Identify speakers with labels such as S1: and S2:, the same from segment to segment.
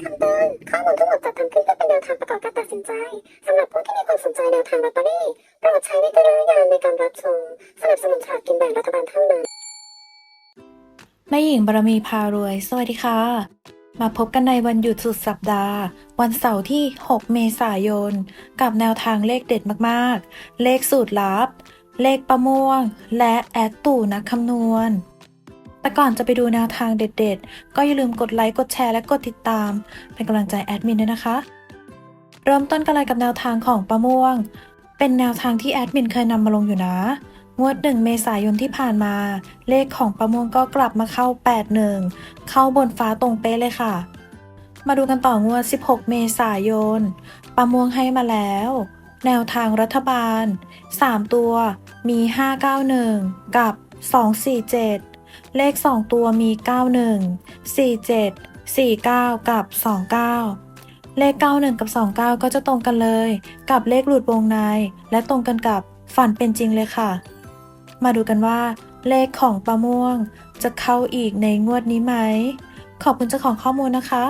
S1: คำเตือนข้อมูลทั้งหมดจัดทำขึ้นเพื่อเป็นแนวทางประกอบการตัดสินใจสำหรับผู้ที่มีความสนใจแนวทางลอตเตอรี่โปรดใช้วิจารณญาณในการรับชมสนับสนุนฉลากกินแบ่งรัฐบาลเท่านั้น
S2: แม่หญิงบารมีพารวย สวัสดีค่ะ มาพบกันในวันหยุดสุดสัปดาห์ วันเสาร์ที่ 6 เมษายน กับแนวทางเลขเด็ดมากๆ เลขสูตรลับ เลขประม่วง และแอดตู่นักคำนวณ แต่ก่อนจะไปดูแนวทางเด็ดๆ ก็อย่าลืมกดไลค์ กดแชร์ และกดติดตาม เป็นกำลังใจแอดมินด้วยนะคะ เริ่มต้นกันเลยกับแนวทางของประม่วง เป็นแนวทางที่แอดมินเคยนำมาลงอยู่นะ งวดหนึ่งเมษายนที่ผ่านมา เลขของประมวงก็กลับมาเข้า 81 เข้าบนฟ้าตรงเป๊ะเลยค่ะ มาดูกันต่องวด 16 เมษายนประมวงให้มาแล้ว แนวทางรัฐบาล 3 ตัว มี 591 กับ 247 เลข 2 ตัวมี 91 47 49 กับ 29 เลข 91 กับ 29 ก็จะตรงกันเลย กับเลขหลุดวงใน และตรงกันกับฝันเป็นจริงเลยค่ะ มาดูกันว่า เลขของประม่วง จะเข้าอีกในงวดนี้ไหม ขอบคุณเจ้าของข้อมูลนะคะ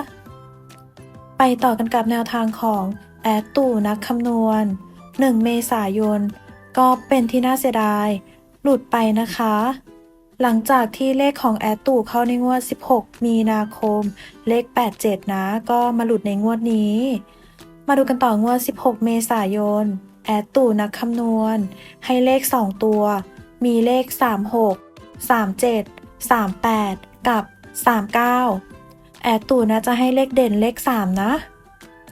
S2: ไปต่อกันกับแนวทางของแอดตู่นักคำนวณ 1 เมษายน ก็เป็นที่น่าเสียดาย หลุดไปนะคะ หลังจากที่เลขของแอดตู่เข้าในงวด 16 มีนาคม เลข 87 นะ ก็มาหลุดในงวดนี้ มาดูกันต่องวด 16 เมษายน แอดตู่นักคำนวณ ให้เลข 2 ตัว มีเลข 36 37 38 กับ 39 แอดตู่นะจะให้เลขเด่นเลข 3 นะ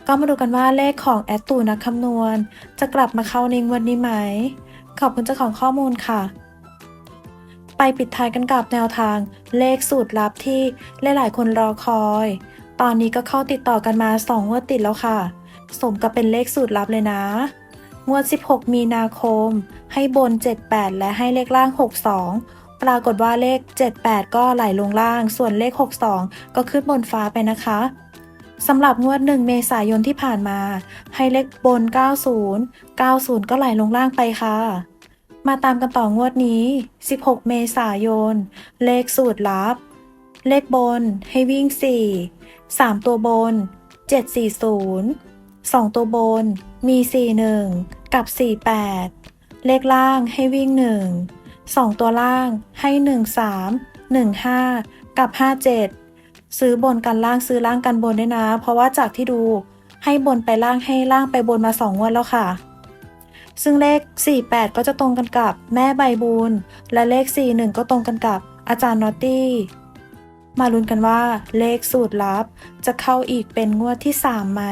S2: ก็มาดูกันว่าเลขของแอดตู่นักคำนวณ จะกลับมาเข้าในงวันนี้ไหม ขอบคุณเจ้าของข้อมูลค่ะ ไปปิดท้ายกันกับแนวทาง เลขสูตรลับที่หลายๆ คนรอคอย ตอนนี้ก็เข้าติดต่อกันมา2งวดติดแล้วค่ะ สมกับเป็นเลขสูตรลับเลยนะ งวด 16 มีนาคม ให้บน 78 และให้เลขล่าง 62 ปรากฏว่าเลข 78 ก็ไหลลงล่าง ส่วนเลข 62 ก็ขึ้นบนฟ้าไปนะคะสำหรับงวด 1 เมษายนที่ผ่านมา ให้เลขบน 90 90 ก็ไหลลงล่างไปค่ะ มาตามกันต่องวดนี้ 16 เมษายน เลขสูตรลับ เลขบนให้วิ่ง 4 3 ตัวบน 740 2 ตัวบนมี 41 กับ 48 เลขล่างให้วิ่ง 1 2 ตัวล่างให้ 13 15 กับ 57 ซื้อบนกันล่างซื้อล่างกันบนด้วยนะ เพราะว่าจากที่ดูให้บนไปล่างให้ล่างไปบนมา2งวดแล้วค่ะ ซึ่งเลข 48 ก็จะตรงกันกับแม่ใบบุญและเลข 41 ก็ตรงกันกับอาจารย์นอตตี้ มาลุ้นกันว่าเลขสูตรลับ จะเข้าอีกเป็นงวดที่ 3 ไหม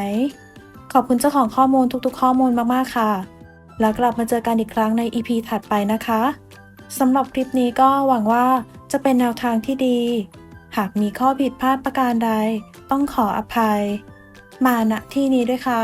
S2: ขอบคุณเจ้าของข้อมูลทุกๆ ข้อมูลมากๆค่ะ แล้วกลับมาเจอกันอีกครั้งใน EP ถัดไปนะคะสำหรับคลิปนี้ก็หวังว่าจะเป็นแนวทางที่ดี หากมีข้อผิดพลาดประการใด ต้องขออภัย มาณที่นี้ด้วยค่ะ